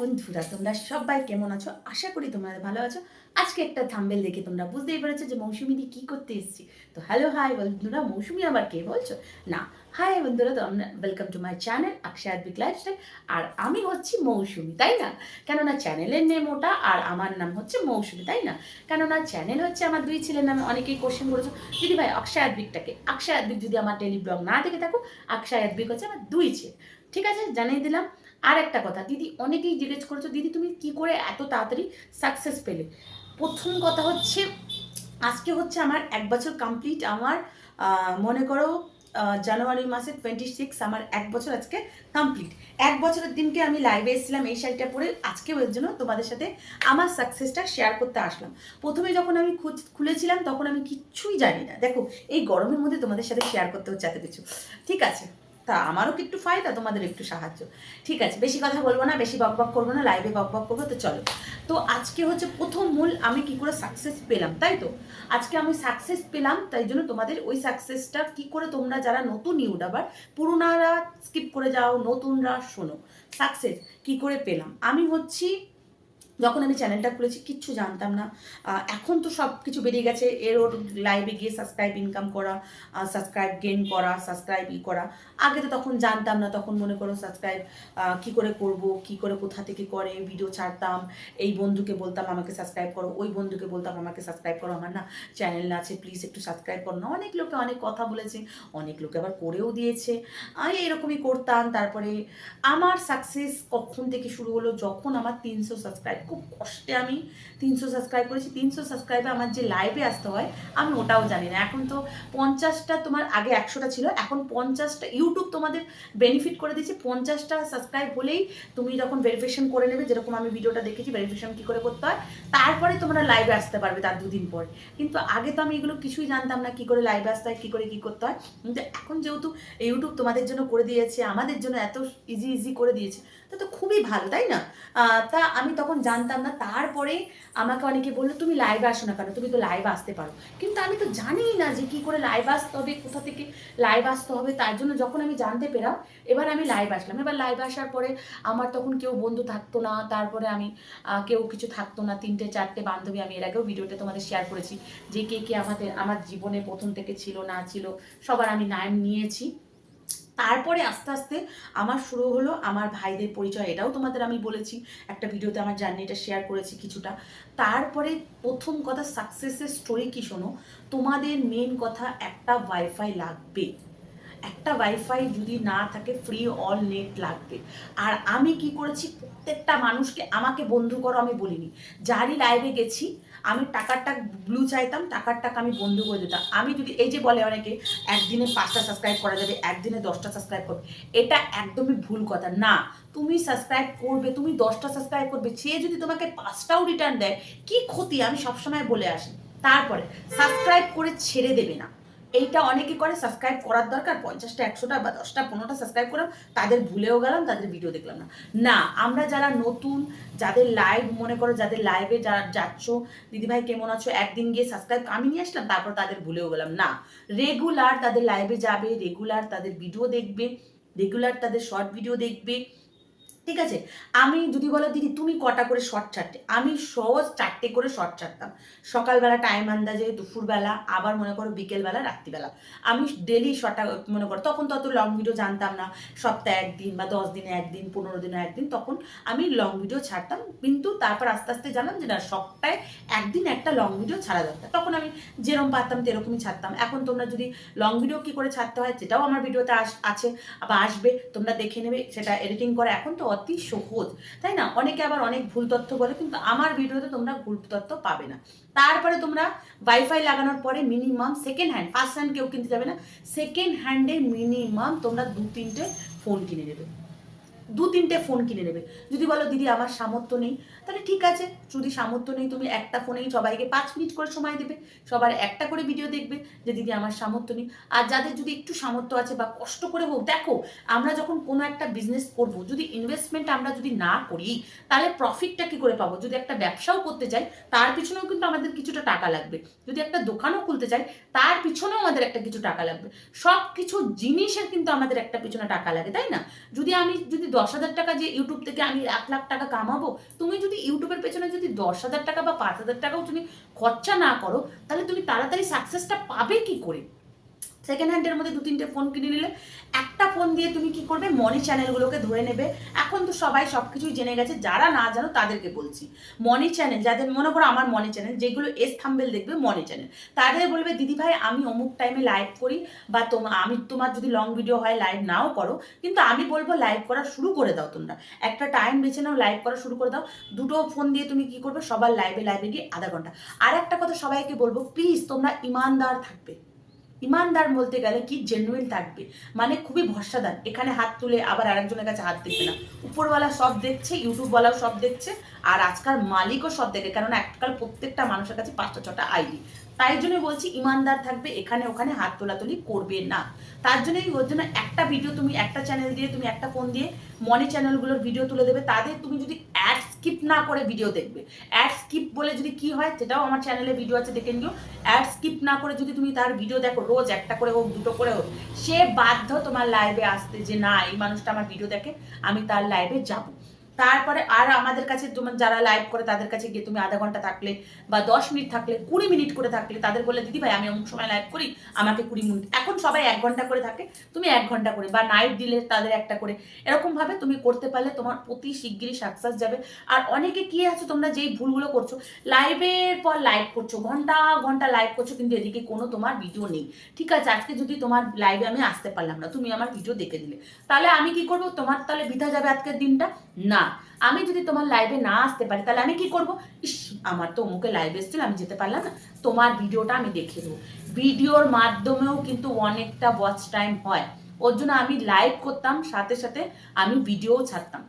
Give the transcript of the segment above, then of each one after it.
বন্ধুরা, তোমরা সবাই কেমন আছো? আশা করি তোমরা ভালো আছো। আজকে একটা থাম্বেল দেখে তোমরা বুঝতেই পেরেছ যে মৌসুমি দি কী করতে এসেছি। তো হ্যালো হাই বন্ধুরা, মৌসুমি আবার কে বলছো? না হাই বন্ধুরা, তো welcome to my channel Akshay বিক লাইফস্টাইল আর আমি হচ্ছি মৌসুমি, তাই না? কেননা চ্যানেলের নেম ওটা, আর আমার নাম হচ্ছে মৌসুমি, তাই না? কেননা চ্যানেল হচ্ছে আমার দুই ছেলের নামে অনেকেই কোশ্চেন করেছ। দিদি ভাই অক্ষয় আদবিকটাকে অক্ষয় আদবিক যদি আমার টেলি ব্লগ না দেখে থাকো অক্ষয় আদবিক হচ্ছে আমার দুই ছেলে। ঠিক আছে, জানিয়ে দিলাম। আর একটা কথা, দিদি অনেকেই জিজ্ঞেস করেছ, দিদি তুমি কি করে এত তাড়াতাড়ি সাকসেস পেলে? প্রথম কথা হচ্ছে, আজকে হচ্ছে আমার এক বছর কমপ্লিট আমার মনে করো জানুয়ারি মাসে টোয়েন্টি সিক্স আমার এক বছর আজকে কমপ্লিট এক বছরের দিনকে আমি লাইভে এসেছিলাম এই শাড়িটা পরে আজকে ওর জন্য তোমাদের সাথে আমার সাকসেসটা শেয়ার করতে আসলাম। প্রথমে যখন আমি খুঁজ- খুলেছিলাম, তখন আমি কিচ্ছুই জানি না। দেখো, এই গরমের মধ্যে তোমাদের সাথে শেয়ার করতে হচ্ছে এত কিছু ঠিক আছে তা আমারও একটু ফায়দা? তোমাদের একটু সাহায্য। ঠিক আছে, বেশি কথা বলব না, বেশি বক বক করব না লাইভে বক বক করব, তো চলো। তো আজকে হচ্ছে প্রথম মূল আমি কি করে সাকসেস পেলাম, তাই তো? আজকে আমি সাকসেস পেলাম, তাই জন্য তোমাদের ওই সাকসেসটা কি করে তোমরা যারা নতুন ইউটিউবার পুরোনারা স্কিপ করে যাও, নতুনরা শোনো। সাকসেস কি করে পেলাম? আমি হচ্ছি যখন আমি চ্যানেলটা খুলেছি, কিচ্ছু জানতাম না। এখন তো সব কিছু বেরিয়ে গেছে। এর ওর লাইভে গিয়ে সাবস্ক্রাইব ইনকাম করা সাবস্ক্রাইব গেন করা সাবস্ক্রাইব ই করা। আগে তো তখন জানতাম না, তখন মনে করো সাবস্ক্রাইব কি করে করব, কি করে কোথা থেকে করে ভিডিও ছাড়তাম। এই বন্ধুকে বলতাম, আমাকে সাবস্ক্রাইব করো। ওই বন্ধুকে বলতাম, আমাকে সাবস্ক্রাইব করো। আমার না চ্যানেল আছে প্লিজ একটু সাবস্ক্রাইব করো না। অনেক লোকে অনেক কথা বলেছে, অনেক লোকে আবার করেও দিয়েছে। আমি এরকমই করতাম। তারপরে আমার সাকসেস কখন থেকে শুরু হলো? যখন আমার তিনশো সাবস্ক্রাইব খুব কষ্টে আমি তিনশো সাবস্ক্রাইব করেছি। তিনশো সাবস্ক্রাইবে আমার যে লাইভে আসতে হয়, আমি ওটাও জানি না। এখন তো পঞ্চাশটা তোমার আগে একশোটা ছিল, এখন পঞ্চাশটা ইউটিউব তোমাদের বেনিফিট করে দিয়েছে পঞ্চাশটা সাবস্ক্রাইব হলেই তুমি যখন ভেরিফিকেশন করে নেবে, যেরকম আমি ভিডিওটা দেখেছি ভেরিফিকেশন কী করে করতে হয়, তারপরে তোমরা লাইভে আসতে পারবে তার দুদিন পর। কিন্তু আগে তো আমি এগুলো কিছুই জানতাম না, কী করে লাইভে আসতে হয়, কী করে কী করতে হয়। কিন্তু এখন যেহেতু ইউটিউব তোমাদের জন্য করে দিয়েছে, আমাদের জন্য এত ইজি ইজি করে দিয়েছে তা তো খুবই ভালো, তাই না? তা আমি তখন জানতাম না, তারপরে আমাকে অনেকে বলল, তুমি লাইভে আসো না কেন? তুমি তো লাইভ আসতে পারো। কিন্তু আমি তো জানিই না যে কি করে লাইভ আসতে হবে, কোথা থেকে লাইভ আসতে হবে, তার জন্য যখন আমি জানতে পেলাম, এবার আমি লাইভ আসলাম। এবার লাইভ আসার পরে আমার তখন কেউ বন্ধু থাকতো না, তারপরে আমি কেউ কিছু থাকতো না, তিনটে, চারটে বান্ধবী আমি এর আগেও ভিডিওতে তোমাদের শেয়ার করেছি যে কে কে আমাদের, আমার জীবনে প্রথম থেকে ছিল, না ছিল, সবার আমি নাম নিয়েছি। তারপরে আস্তে আস্তে আমার শুরু হলো আমার ভাইদের পরিচয়, এটাও তোমাদের আমি বলেছি, একটা ভিডিওতে আমার জার্নিটা শেয়ার করেছি কিছুটা। তারপরে প্রথম কথা সাকসেসের স্টোরি কি শোনো? তোমাদের মেন কথা একটা ওয়াইফাই লাগবে। একটা ওয়াইফাই যদি না থাকে ফ্রি অল নেট লাগবে। আর আমি কি করেছি? প্রত্যেকটা মানুষকে আমাকে বন্ধু করো, আমি বলিনি। যারই লাইভে গেছি, আমি টাকার টাক ব্লু চাইতাম, টাকার টাকা আমি বন্ধু করে দিতাম। আমি যদি, এই যে বলে অনেকে, একদিনে পাঁচটা সাবস্ক্রাইব করা যাবে, একদিনে দশটা সাবস্ক্রাইব করবে। এটা একদমই ভুল কথা। না, তুমি সাবস্ক্রাইব করবে, তুমি দশটা সাবস্ক্রাইব করবে। সে যদি তোমাকে পাঁচটাও রিটার্ন দেয়, কি ক্ষতি? আমি সবসময় বলে আসি। তারপরে সাবস্ক্রাইব করে ছেড়ে দেবে না। এইটা অনেকে করে সাবস্ক্রাইব করার দরকার, পঞ্চাশটা, একশোটা বা দশটা, পনেরোটা সাবস্ক্রাইব করলাম তাদের ভুলেও গেলাম, তাদের ভিডিও দেখলাম না। না, আমরা যারা নতুন, যাদের লাইভ মনে করো যাদের লাইভে যারা যাচ্ছ, দিদিভাই কেমন আছো? একদিন গিয়ে সাবস্ক্রাইব আমি নিয়ে আসলাম, তারপর তাদের ভুলেও গেলাম। না রেগুলার তাদের লাইভে যাবে রেগুলার তাদের ভিডিও দেখবে রেগুলার তাদের শর্ট ভিডিও দেখবে ঠিক আছে? আমি যদি বলো, দিদি, তুমি কটা করে শর্ট ছাড়তে? আমি সহজ চারটে করে শর্ট ছাড়তাম। সকালবেলা টাইম আন্দাজে, দুপুরবেলা, আবার মনে করো বিকেলবেলা, রাত্রিবেলা। আমি ডেলি শর্টটা মনে করো, তখন তো অত লং ভিডিও জানতাম না। সপ্তাহে একদিন বা দশ দিনে একদিন, পনেরো দিনে একদিন, তখন আমি লং ভিডিও ছাড়তাম। কিন্তু তারপর আস্তে আস্তে জানলাম যে না, সপ্তাহে একদিন একটা লং ভিডিও ছাড়া দরকার। তখন আমি যেরকম পারতাম, তেরকমই ছাড়তাম। এখন তোমরা যদি লং ভিডিও কি করে ছাড়তে হয়, সেটাও আমার ভিডিওতে আস, আছে বা আসবে। তোমরা দেখে নেবে, সেটা এডিটিং করে। এখন তো অতি সহজ, তাই না? অনেকে আবার অনেক ভুল তথ্য বলে, কিন্তু আমার ভিডিওতে তোমরা ভুল তথ্য পাবে না। তারপরে তোমরা ওয়াইফাই লাগানোর পরে minimum second hand first hand কেউ কিনতে যাবে না সেকেন্ড হ্যান্ডে মিনিমাম তোমরা দু তিনটে ফোন কিনে নেবে। দু তিনটে ফোন কিনে নেবে। যদি বলো, দিদি, আমার সামর্থ্য নেই। তাহলে ঠিক আছে, যদি সামর্থ্য নেই, তুমি একটা ফোনেই সবাইকে পাঁচ মিনিট করে সময় দেবে। সবার একটা করে ভিডিও দেখবে যে, দিদি, আমার সামর্থ্য নেই। আর যাদের যদি একটু সামর্থ্য আছে বা কষ্ট করে হোক, দেখো, আমরা যখন কোনো একটা বিজনেস করব, যদি ইনভেস্টমেন্ট আমরা যদি না করি, তাহলে প্রফিটটা কি করে পাবো? যদি একটা ব্যবসাও করতে চাই, তার পিছনেও কিন্তু আমাদের কিছুটা টাকা লাগবে। যদি একটা দোকানও খুলতে চাই, তার পিছনেও আমাদের একটা কিছু টাকা লাগবে। সব কিছু জিনিসের কিন্তু আমাদের একটা পিছনে টাকা লাগে, তাই না? যদি আমি, যদি দশ হাজার টাকা যে ইউটিউব থেকে আমি এক লাখ টাকা কামাবো, তুমি যদি ইউটিউবের পেছনে যদি দশ হাজার টাকা বা পাঁচ হাজার টাকাও তুমি খরচা না করো, তাহলে তুমি তাড়াতাড়ি সাকসেসটা পাবে কি করে? সেকেন্ড হ্যান্ডের মধ্যে দু তিনটে ফোন কিনে নিলে, একটা ফোন দিয়ে তুমি কি করবে? মনি চ্যানেলগুলোকে ধরে নেবে। এখন তো সবাই সব কিছুই জেনে গেছে, যারা না জানো তাদেরকে বলছি। মনি চ্যানেল যাদের মনে করো আমার মনি চ্যানেল যেগুলো এস থাম্বেল দেখবে মনি চ্যানেল তাদের বলবে, দিদি ভাই, আমি অমুক টাইমে লাইভ করি বা তোমার আমি তোমার যদি লং ভিডিও হয় লাইভ নাও করো। কিন্তু আমি বলব লাইভ করা শুরু করে দাও তোমরা। একটা টাইম বেছে নাও লাইভ করা শুরু করে দাও। দুটো ফোন দিয়ে তুমি কি করবে? সবার লাইভে লাইভে গিয়ে আধা ঘণ্টা। আর একটা কথা সবাইকে বলব প্লিজ তোমরা ইমানদার থাকবে। ইমানদার বলতে গেলে কি জেনুইন থাকবে? মানে খুবই ভরসাদার। এখানে হাত তুলে আবার আরেকজনের কাছে হাত দিবে না। উপরওয়ালা সব দেখছে, ইউটিউবওয়ালাও সব দেখছে, আর আজকাল মালিকও সব দেখে কারণ আজকাল প্রত্যেকটা মানুষের কাছে পাঁচটা, ছটা আইডি। তাই জন্য বলছি, ইমানদার থাকবে, এখানে ওখানে হাত তোলাতুলি করবে না। তার জন্যই ওর জন্য একটা ভিডিও তুমি, একটা চ্যানেল দিয়ে, তুমি একটা ফোন দিয়ে মনে চ্যানেলগুলোর ভিডিও তুলে দেবে। তাদের তুমি যদি অ্যাড স্কিপ না করে ভিডিও দেখবে। অ্যাড স্কিপ বলে যদি কি হয়, সেটাও আমার চ্যানেলে ভিডিও আছে, দেখে নিও। অ্যাড স্কিপ না করে যদি তুমি তার ভিডিও দেখো, রোজ একটা করে হোক, দুটো করে হোক, সে বাধ্য তোমার লাইভে আসতে যে না, এই মানুষটা আমার ভিডিও দেখে, আমি তার লাইভে যাব। তারপরে আর আমাদের কাছে তোমার যারা লাইভ করে তাদের কাছে গিয়ে তুমি আধা ঘণ্টা থাকলে বা দশ মিনিট থাকলে, কুড়ি মিনিট করে থাকলে তাদের বলে দিদি ভাই, আমি অমুক সময় লাইভ করি, আমাকে কুড়ি মিনিট এখন সবাই এক ঘণ্টা করে থাকে, তুমি এক ঘণ্টা করে বা নাইট দিলে তাদের একটা করে। এরকম ভাবে তুমি করতে পারলে তোমার প্রতি শিগগিরই সাকসেস যাবে। আর অনেকে কি আছে, তোমরা যেই ভুলগুলো করছ লাইভের পর লাইভ করছ, ঘণ্টা ঘণ্টা লাইভ করছ, কিন্তু এদিকে কোনো তোমার ভিডিও নেই। ঠিক আছে, আজকে যদি তোমার লাইভে আমি আসতে পারলাম না, তুমি আমার ভিডিও দেখে দিলে। তাহলে আমি কি করব? তোমার তাহলে বিধা যাবে আজকের দিনটা। না, আমি যদি তোমার লাইভে না আসতে পারি, তাহলে আমি কি করব? ইস, আমার তো অমুকে লাইভ এসেছিল, আমি যেতে পারলাম না। তোমার ভিডিওটা আমি দেখে দেবো ভিডিওর মাধ্যমেও কিন্তু অনেকটা ওয়াচ টাইম হয়। ওর জন্য আমি লাইভ করতাম, সাথে সাথে আমি ভিডিও ছাড়তাম।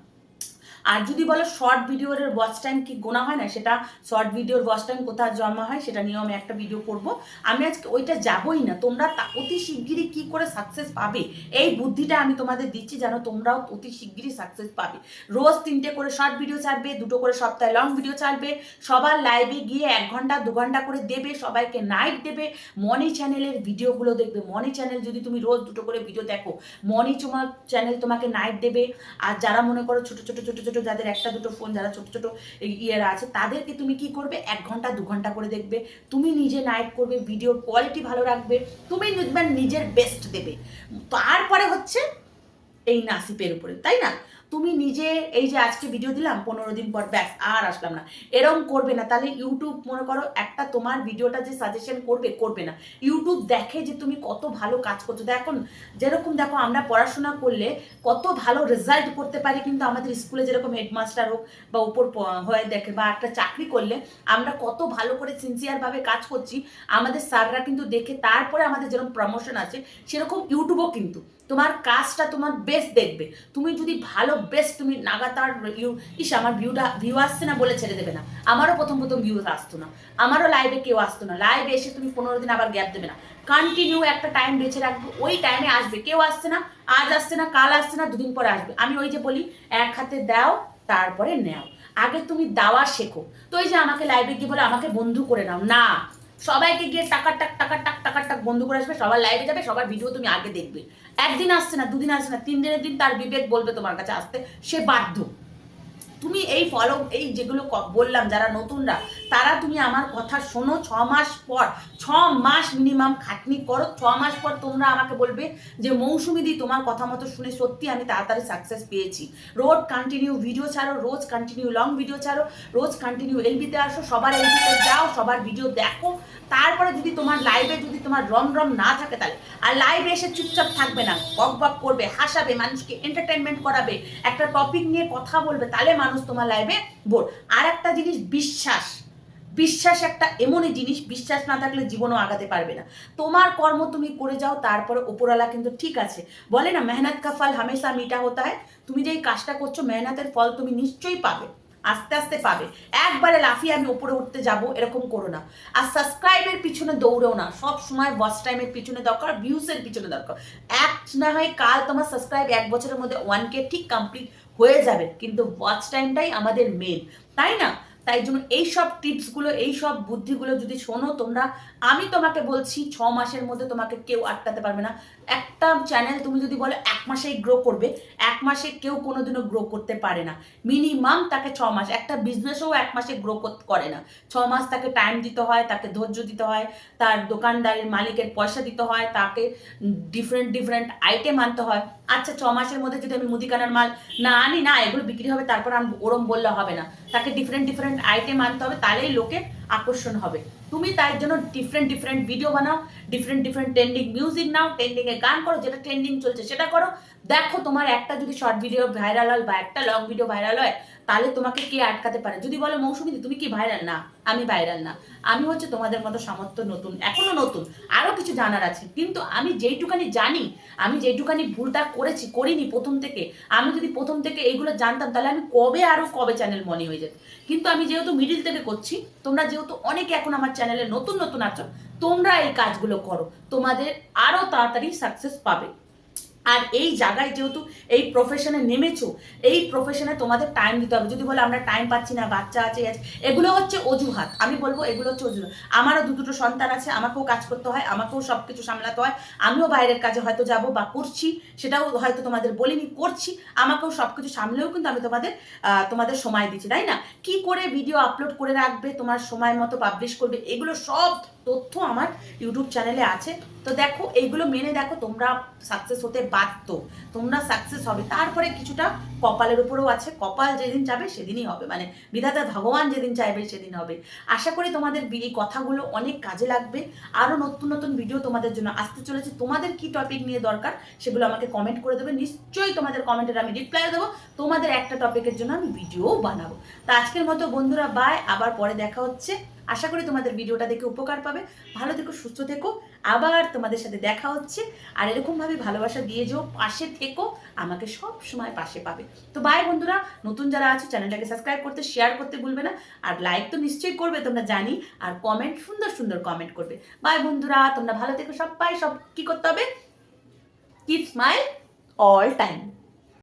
আর যদি বলো শর্ট ভিডিওর ওয়াচ টাইম কি গোনা হয় না, সেটা শর্ট ভিডিওর ওয়াচ টাইম কোথায় জমা হয়, সেটা নিয়েও আমি একটা ভিডিও করব। আমি আজকে ওইটা যাবই না, তোমরা অতি শিগগিরই কি করে সাকসেস পাবে? এই বুদ্ধিটা আমি তোমাদের দিচ্ছি যেন তোমরাও অতি শিগগিরই সাকসেস পাবে। রোজ তিনটে করে শর্ট ভিডিও ছাড়বে, দুটো করে সপ্তাহে লং ভিডিও ছাড়বে, সবার লাইভে গিয়ে এক ঘণ্টা, দু ঘণ্টা করে দেবে, সবাইকে নাইট দেবে মনি চ্যানেলের ভিডিওগুলো দেখবে। মনি চ্যানেল যদি তুমি রোজ দুটো করে ভিডিও দেখো মনি তোমার চ্যানেল তোমাকে নাইট দেবে। আর যারা মনে করো ছোটো ছোটো ছোটো, ছোট যাদের একটা দুটো ফোন যারা ছোট ছোট ইয়েরা আছে, তাদেরকে তুমি কি করবে? এক ঘণ্টা, দু ঘণ্টা করে দেখবে। তুমি নিজে নাইট করবে ভিডিওর কোয়ালিটি ভালো রাখবে। তুমি নিজের বেস্ট দেবে। তারপরে হচ্ছে এই নাসিপের উপরে, তাই না? তুমি নিজে এই যে আজকে ভিডিও দিলাম, পনেরো দিন পর ব্যাস, আর আসলাম না। এরম করবে না। তাহলে ইউটিউব মনে করো, একটা তোমার ভিডিওটা যে সাজেশন করবে করবে না। ইউটিউব দেখে যে তুমি কত ভালো কাজ করছ। দেখুন যেরকম দেখো, আমরা পড়াশোনা করলে কত ভালো রেজাল্ট করতে পারি, কিন্তু আমাদের স্কুলে যেরকম হেডমাস্টার হোক বা উপর হয়ে দেখে বা একটা চাকরি করলে আমরা কত ভালো করে সিনসিয়ারভাবে কাজ করছি। আমাদের স্যাররা কিন্তু দেখে তারপরে আমাদের যেরকম প্রমোশন আছে সেরকম ইউটিউবও কিন্তু। তোমার কাজটা তোমার বেস্ট দেখবে। তুমি যদি ভালো বেস্ট তুমি নাগাতার ইউ ইস, আমার ভিউটা ভিউ আসছে না বলে ছেড়ে দেবে না। আমারও প্রথম প্রথম ভিউ আসতো না। আমারও লাইভে কেউ আসতো না। লাইভে এসে তুমি পনেরো দিন আবার গ্যাপ দেবে না। কন্টিনিউ একটা টাইম বেছে রাখবে। ওই টাইমে আসবে। কেউ আসছে না, আজ আসছে না, কাল আসছে না, দুদিন পরে আসবে। আমি ওই যে বলি, এক হাতে দাও, তারপরে নেও। আগে তুমি দাওয়া শেখো। তো এই যে আমাকে লাইভে গিয়ে বলে, আমাকে বন্ধু করে নাও। না সবাইকে গিয়ে টাকা টাক টাকা টাক টাকা টাক বন্ধ করে আসবে, সবার লাইভে যাবে, সবার ভিডিও তুমি আগে দেখবে। একদিন আসছে না, দুদিন আসছে না তিন দিনের দিন তার বিবেক বলবে তোমার কাছে আসতে, সে বাধ্য। তুমি এই ফলো এই যেগুলো বললাম, যারা নতুনরা তারা তুমি আমার কথা শোনো ছ মাস পর, ছ মাস মিনিমাম খাটনি করো। ছ মাস পর তোমরা আমাকে বলবে যে মৌসুমি দি তোমার কথা মতো শুনে সত্যি আমি তাড়াতাড়ি সাকসেস পেয়েছি। রোজ কন্টিনিউ ভিডিও ছাড়ো, রোজ কন্টিনিউ লং ভিডিও ছাড়ো, রোজ কন্টিনিউ এলবিতে আসো, সবার এলবিতে যাও, সবার ভিডিও দেখো। তারপরে যদি তোমার লাইভে যদি তোমার রম রম না থাকে তাহলে, আর লাইভে এসে চুপচাপ থাকবে না, বক বক করবে, হাসাবে, মানুষকে এন্টারটেনমেন্ট করাবে, একটা টপিক নিয়ে কথা বলবে, তাহলে মানুষ তোমার লাইভে বোর আর একটা জিনিস, বিশ্বাস। বিশ্বাস একটা এমনই জিনিস, বিশ্বাস না থাকলে জীবনও আগাতে পারবে না। তোমার কর্ম তুমি করে যাও, তারপরে ওপরওয়ালা কিন্তু ঠিক আছে। বলে না, মেহনত কা ফল হামেশা মিটা হতা হয় তুমি যেই কাজটা করছ, মেহনতের ফল তুমি নিশ্চয়ই পাবে, আস্তে আস্তে পাবে। একবারে লাফিয়ে আমি উপরে উঠতে যাব, এরকম করো না। আর সাবস্ক্রাইবের পিছনে দৌড়েও না। সব সময় ওয়াচ টাইমের পিছনে দরকার ভিউসের পিছনে দরকার। এক না হয় কাল তোমার সাবস্ক্রাইব এক বছরের মধ্যে ওয়ান কে ঠিক কমপ্লিট হয়ে যাবে। কিন্তু ওয়াচ টাইমটাই আমাদের মেন তাই না? তাই জন্য এই সব টিপসগুলো এই সব বুদ্ধিগুলো যদি শোনো, তোমরা, আমি তোমাকে বলছি, ছ মাসের মধ্যে তোমাকে কেউ আটকাতে পারবে না। একটা চ্যানেল তুমি যদি বলো এক মাসেই গ্রো করবে, এক মাসে কেউ কোনোদিনও গ্রো করতে পারে না। মিনিমাম তাকে ছ মাস, একটা বিজনেসও এক মাসে গ্রো করে না। ছ মাস তাকে টাইম দিতে হয়, তাকে ধৈর্য দিতে হয়, তার দোকানদারের মালিকের পয়সা দিতে হয়, তাকে ডিফারেন্ট ডিফারেন্ট আইটেম আনতে হয়। আচ্ছা ছ মাসের মধ্যে যদি আমি মুদিখানার মাল না আনি, না, এগুলো বিক্রি হবে, তারপর আমি ওরম বললে হবে না। তাকে ডিফারেন্ট ডিফারেন্ট আইটেম আনতে হবে, তাহলেই লোকের আকর্ষণ হবে। তুমি তার জন্য ডিফারেন্ট ডিফারেন্ট ভিডিও বানাও ডিফারেন্ট ডিফারেন্ট ট্রেন্ডিং মিউজিক নাও ট্রেন্ডিং এ গান করো, যেটা ট্রেন্ডিং চলছে সেটা করো। দেখো তোমার একটা যদি শর্ট ভিডিও ভাইরাল হয় বা একটা লং ভিডিও ভাইরাল হয় তাহলে তোমাকে কে আটকাতে পারে? যদি বলো মৌসুমী তুমি কি ভাইরাল না, আমি ভাইরাল না। আমি হচ্ছে তোমাদের মতো সামর্থ্য নতুন, এখনও নতুন, আরও কিছু জানার আছে। কিন্তু আমি যেইটুকানি জানি, আমি যেইটুকানি ভুলটা করেছি, করিনি প্রথম থেকে, আমি যদি প্রথম থেকে এইগুলো জানতাম, তাহলে আমি কবে আরও, কবে চ্যানেল মনে হয়ে যেত? কিন্তু আমি যেহেতু মিডিল থেকে করছি, তোমরা যেহেতু অনেকে এখন আমার চ্যানেলে নতুন নতুন আছো, তোমরা এই কাজগুলো করো, তোমাদের আরও তাড়াতাড়ি সাকসেস পাবে। আর এই জায়গায় যেহেতু এই প্রফেশনে নেমেছো এই প্রফেশনে তোমাদের টাইম দিতে হবে। যদি বলে আমরা টাইম পাচ্ছি না বাচ্চা আছে আছে, এগুলো হচ্ছে অজুহাত। আমি বলব এগুলো হচ্ছে অজুহাত। আমারও দু দুটো সন্তান আছে আমাকেও কাজ করতে হয় আমাকেও সব কিছু সামলাতে হয়। আমিও বাইরের কাজে হয়তো যাব বা করছি সেটাও হয়তো তোমাদের বলিনি করছি আমাকেও সব কিছু সামলেও কিন্তু আমি তোমাদের তোমাদের সময় দিচ্ছি তাই না? কি করে ভিডিও আপলোড করে রাখবে তোমার সময় মতো পাবলিশ করবে এগুলো সব তথ্য আমার ইউটিউব চ্যানেলে আছে। তো দেখো, এইগুলো মেনে দেখো, তোমরা সাকসেস হতে বাধ্য। তোমরা সাকসেস হবে। তারপরে কিছুটা কপালের উপরেও আছে। কপাল যেদিন যাবে সেদিনই হবে। মানে বিধাতা ভগবান যেদিন চাইবে সেদিন হবে। আশা করি তোমাদের এই কথাগুলো অনেক কাজে লাগবে। আরও নতুন নতুন ভিডিও তোমাদের জন্য আসতে চলেছে। তোমাদের কি টপিক নিয়ে দরকার সেগুলো আমাকে কমেন্ট করে দেবে। নিশ্চয়ই তোমাদের কমেন্টের আমি রিপ্লাই দেবো। তোমাদের একটা টপিকের জন্য আমি ভিডিও বানাবো। তা আজকের মতো বন্ধুরা বাই আবার পরে দেখা হচ্ছে। আশা করি তোমাদের ভিডিওটা দেখে উপকার পাবে। ভালো থেকো, সুস্থ থেকো। আবার তোমাদের সাথে দেখা হচ্ছে। আর এরকমভাবে ভালোবাসা দিয়ে যেও, পাশে থেকো, আমাকে সব সময় পাশে পাবে। তো বাই বন্ধুরা, নতুন যারা আছো, চ্যানেলটাকে সাবস্ক্রাইব করতে শেয়ার করতে ভুলবে না। আর লাইক তো নিশ্চয়ই করবে, তোমরা জানি। আর কমেন্ট সুন্দর সুন্দর কমেন্ট করবে। বাই বন্ধুরা, তোমরা ভালো থেকো সবাই। সব কি করতে হবে? Keep smile all time